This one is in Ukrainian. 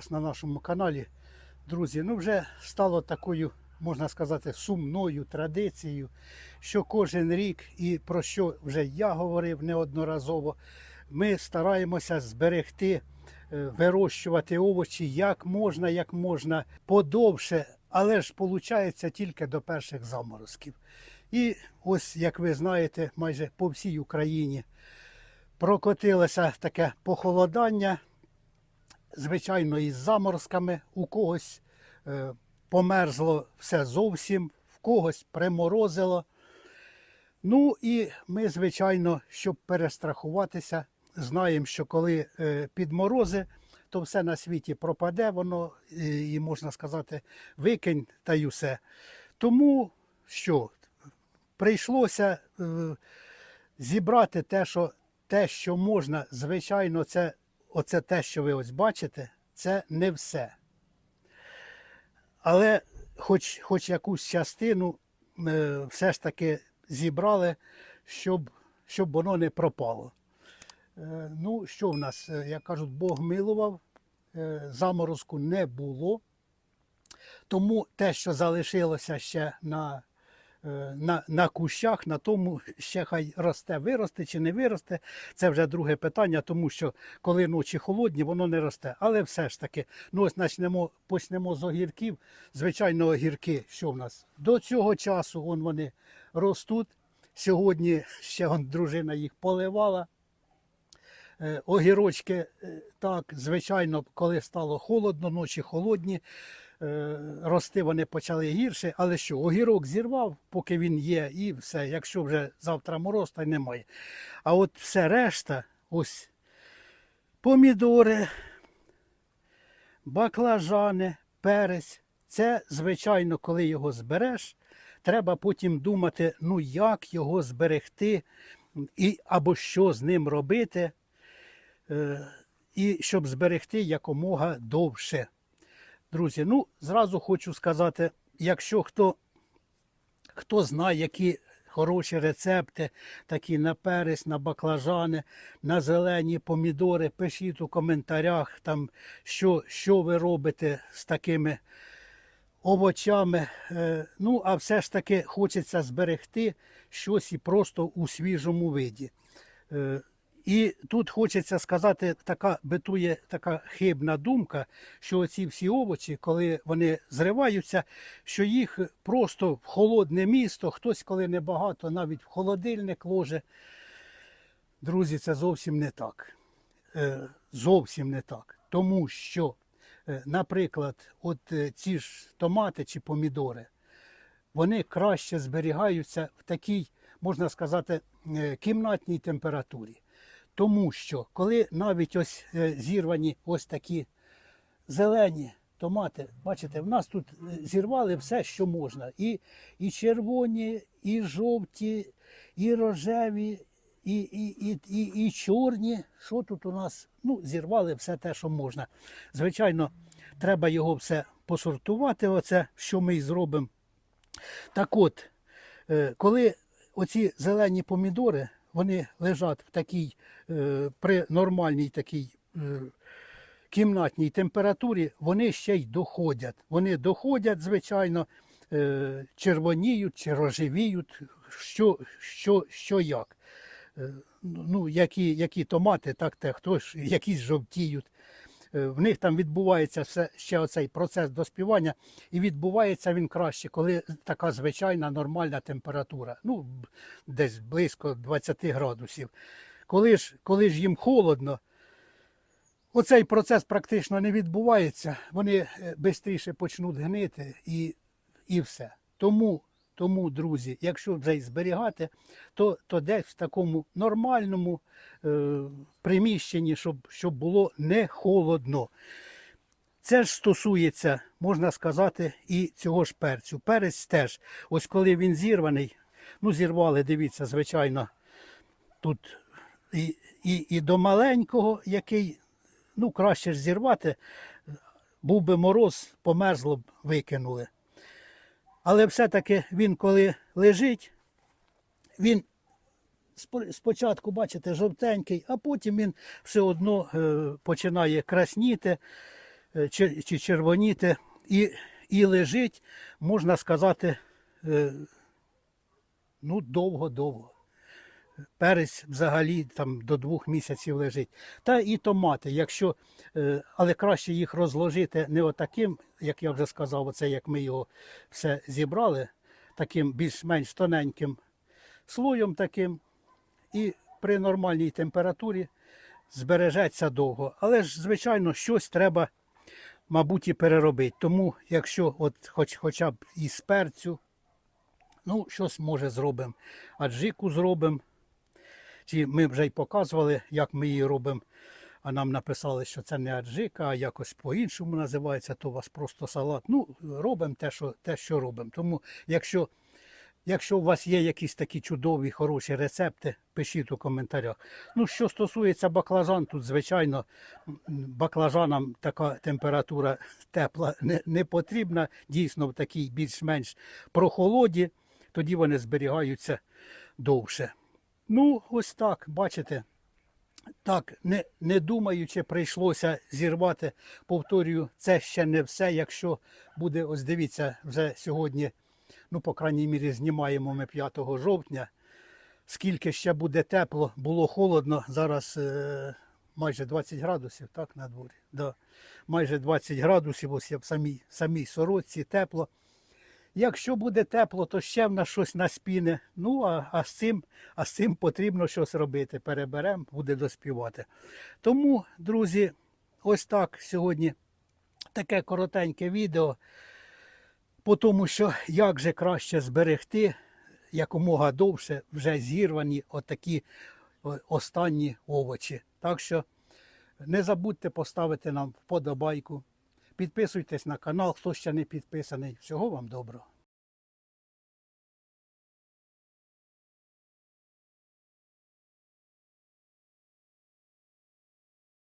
вас на нашому каналі. Друзі, ну вже стало такою, можна сказати, сумною традицією, що кожен рік, і про що вже я говорив неодноразово, ми стараємося зберегти, е, вирощувати овочі як можна, як можна подовше, але ж виходить тільки до перших заморозків. І ось, як ви знаєте, майже по всій Україні прокотилося таке похолодання, звичайно, із заморозками. У когось е, померзло все зовсім, в когось приморозило. Ну і ми, звичайно, щоб перестрахуватися, знаємо, що коли е, підморози, то все на світі пропаде, воно е, і можна сказати, викинь та й усе. Тому що прийшлося е, зібрати те, що, те, що можна, звичайно, це оце те, що ви ось бачите, це не все. Але хоч, хоч якусь частину е, все ж таки зібрали, щоб, щоб воно не пропало. Е, ну, що в нас, Е, як кажуть, Бог милував, заморозку не було. Тому те, що залишилося ще на, на, на кущах, на тому ще хай росте, виросте чи не виросте, це вже друге питання, тому що коли ночі холодні, воно не росте. Але все ж таки, ну ось почнемо, почнемо з огірків. Звичайно, огірки, що в нас? До цього часу вон вони ростуть. Сьогодні ще он, дружина їх поливала. Е, Огірочки, е, так, звичайно, коли стало холодно, ночі холодні, е, рости вони почали гірше, але що, огірок зірвав, поки він є, і все. Якщо вже завтра мороз, то й немає. А от все решта, ось помідори, баклажани, перець. Це, звичайно, коли його збереш, треба потім думати, ну як його зберегти, і, або що з ним робити, е, і щоб зберегти якомога довше. Друзі, ну зразу хочу сказати, якщо хто, хто знає, які хороші рецепти, такі на перець, на баклажани, на зелені помідори, пишіть у коментарях, там, що, що ви робите з такими овочами. Е, Ну, а все ж таки хочеться зберегти щось і просто у свіжому виді. І тут хочеться сказати, така битує така хибна думка, що ці всі овочі, коли вони зриваються, що їх просто в холодне місто, хтось, коли небагато, навіть в холодильник ложе. Друзі, це зовсім не так. Е, Зовсім не так. Тому що, е, наприклад, от е, ці ж томати чи помідори, вони краще зберігаються в такій, можна сказати, кімнатній температурі. Тому що, коли навіть ось е, зірвані ось такі зелені томати, бачите, в нас тут е, зірвали все, що можна. І, і червоні, і жовті, і рожеві, і, і, і, і, і чорні. Що тут у нас? Ну, зірвали все те, що можна. Звичайно, треба його все посортувати, оце, що ми і зробимо. Так от, е, коли оці зелені помідори, вони лежать в такій, е, при нормальній такій е, кімнатній температурі, вони ще й доходять. Вони доходять, звичайно, е, червоніють чи рожевіють, що, що, що як. Ну, які, які томати, так те, хто ж якісь жовтіють. Е, В них там відбувається все ще оцей процес доспівання, і відбувається він краще, коли така звичайна нормальна температура. Ну, десь близько 20 градусів. Коли ж, коли ж їм холодно, оцей процес практично не відбувається. Вони швидше почнуть гнити і, і все. Тому, тому, друзі, якщо вже й зберігати, то, то десь в такому нормальному е, приміщенні, щоб, щоб було не холодно. Це ж стосується, можна сказати, і цього ж перцю. Перець теж, ось коли він зірваний, ну зірвали, дивіться, звичайно, тут і, і, і до маленького, який, ну, краще ж зірвати, був би мороз, померзло б, викинули. Але все-таки він, коли лежить, він спочатку, бачите, жовтенький, а потім він все одно е, починає красніти. е, чи, червоніти, і, і лежить, можна сказати, е, ну, довго-довго. Перець взагалі там до двох місяців лежить. Та і томати, якщо, е, але краще їх розложити не отаким, як я вже сказав, оце як ми його все зібрали, таким більш-менш тоненьким слоєм таким, і при нормальній температурі збережеться довго. Але ж, звичайно, щось треба, мабуть, і переробити. Тому, якщо от хоч, хоча б із перцю, ну, щось може зробимо. Аджику зробимо. Чи ми вже й показували, як ми її робимо. А нам написали, що це не аджика, а якось по-іншому називається, то у вас просто салат. Ну, робимо те, що, те, що робимо. Тому, якщо, якщо у вас є якісь такі чудові, хороші рецепти, пишіть у коментарях. Ну, що стосується баклажан, тут, звичайно, баклажанам така температура тепла не, не потрібна. Дійсно, в такій більш-менш прохолоді, тоді вони зберігаються довше. Ну, ось так, бачите. Так, не, не думаючи, прийшлося зірвати. Повторюю, це ще не все. Якщо буде, ось дивіться, вже сьогодні, ну, по крайній мірі, знімаємо ми 5 жовтня. Скільки ще буде тепло, було холодно, зараз е, майже 20 градусів, так, на дворі. Да. Майже 20 градусів, ось я в самій, самій сорочці, тепло. Якщо буде тепло, то ще в нас щось наспіне. Ну, а, а, з цим, а з цим потрібно щось робити. Переберемо, буде доспівати. Тому, друзі, ось так сьогодні таке коротеньке відео. По тому, що як же краще зберегти якомога довше вже зірвані отакі останні овочі. Так що не забудьте поставити нам вподобайку. Підписуйтесь на канал, хто ще не підписаний. Всього вам доброго.